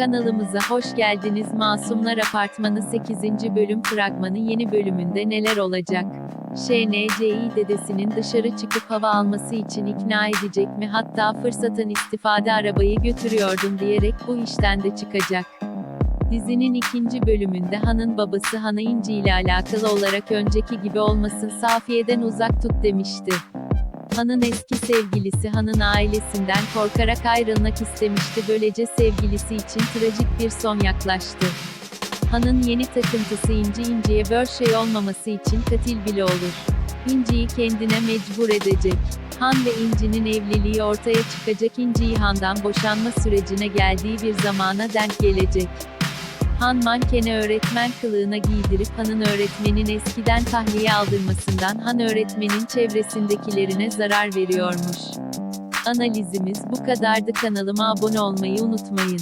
Kanalımıza hoş geldiniz. Masumlar Apartmanı 8. bölüm fragmanı yeni bölümünde neler olacak? şNCİ dedesinin dışarı çıkıp hava alması için ikna edecek mi? Hatta fırsatın istifade arabayı götürüyordum diyerek bu işten de çıkacak. Dizinin ikinci bölümünde Han'ın babası Han'a İnci ile alakalı olarak önceki gibi olmasın Safiye'den uzak tut demişti. Han'ın eski sevgilisi Han'ın ailesinden korkarak ayrılmak istemişti. Böylece sevgilisi için trajik bir son yaklaştı. Han'ın yeni takıntısı İnci İnci'ye bir şey olmaması için katil bile olur. İnci'yi kendine mecbur edecek. Han ve İnci'nin evliliği ortaya çıkacak İnci'yi Han'dan boşanma sürecine geldiği bir zamana denk gelecek. Han mankeni öğretmen kılığına giydirip Han'ın öğretmenin eskiden tahliye aldırmasından Han öğretmenin çevresindekilerine zarar veriyormuş. Analizimiz bu kadardı kanalıma abone olmayı unutmayın.